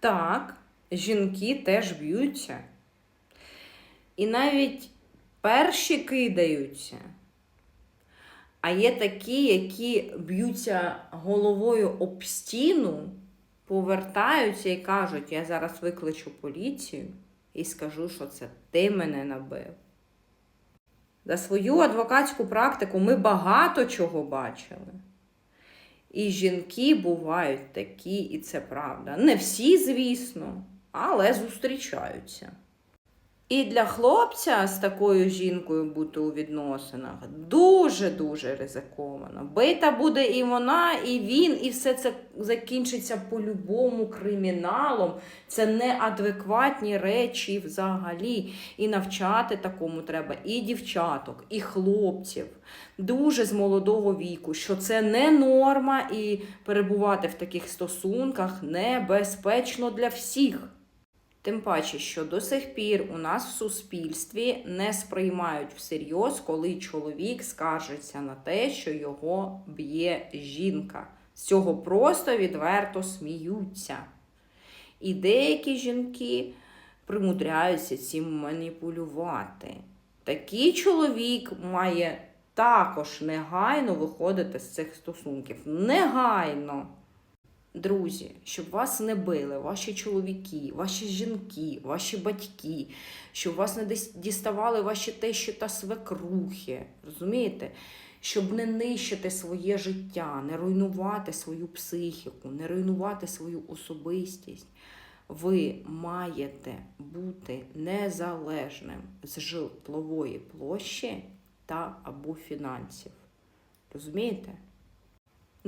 Так, жінки теж б'ються. І навіть перші кидаються. А є такі, які б'ються головою об стіну, повертаються і кажуть: я зараз викличу поліцію і скажу, що це ти мене набив. За свою адвокатську практику ми багато чого бачили. І жінки бувають такі, і це правда. Не всі, звісно, але зустрічаються. І для хлопця з такою жінкою бути у відносинах дуже-дуже ризиковано. Бита буде і вона, і він, і все це закінчиться по-любому криміналом. Це неадекватні речі взагалі. І навчати такому треба і дівчаток, і хлопців дуже з молодого віку, що це не норма, і перебувати в таких стосунках небезпечно для всіх. Тим паче, що до сих пір у нас в суспільстві не сприймають всерйоз, коли чоловік скаржиться на те, що його б'є жінка. З цього просто відверто сміються. І деякі жінки примудряються цим маніпулювати. Такий чоловік має також негайно виходити з цих стосунків. Негайно. Друзі, щоб вас не били, ваші чоловіки, ваші жінки, ваші батьки, щоб вас не діставали ваші тещі та свекрухи. Розумієте? Щоб не нищити своє життя, не руйнувати свою психіку, не руйнувати свою особистість. Ви маєте бути незалежним з житлової площі та або фінансів. Розумієте?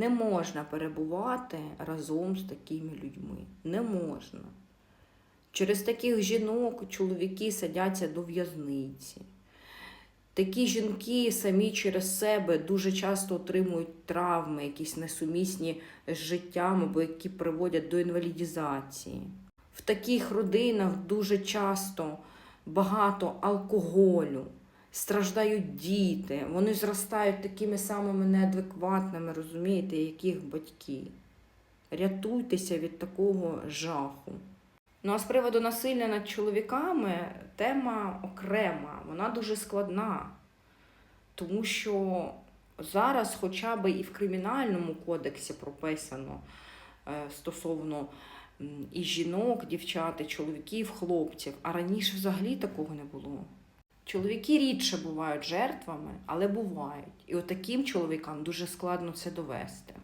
Не можна перебувати разом з такими людьми. Не можна. Через таких жінок чоловіки садяться до в'язниці. Такі жінки самі через себе дуже часто отримують травми, якісь несумісні з життям або які приводять до інвалідізації. В таких родинах дуже часто багато алкоголю, страждають діти, вони зростають такими самими неадекватними, розумієте, як їх батьки. Рятуйтеся від такого жаху. Ну а з приводу насилля над чоловіками тема окрема, вона дуже складна. Тому що зараз, хоча б і в кримінальному кодексі прописано е, стосовно і жінок, дівчат, і чоловіків, хлопців, а раніше взагалі такого не було. Чоловіки рідше бувають жертвами, але бувають. І от чоловікам дуже складно це довести.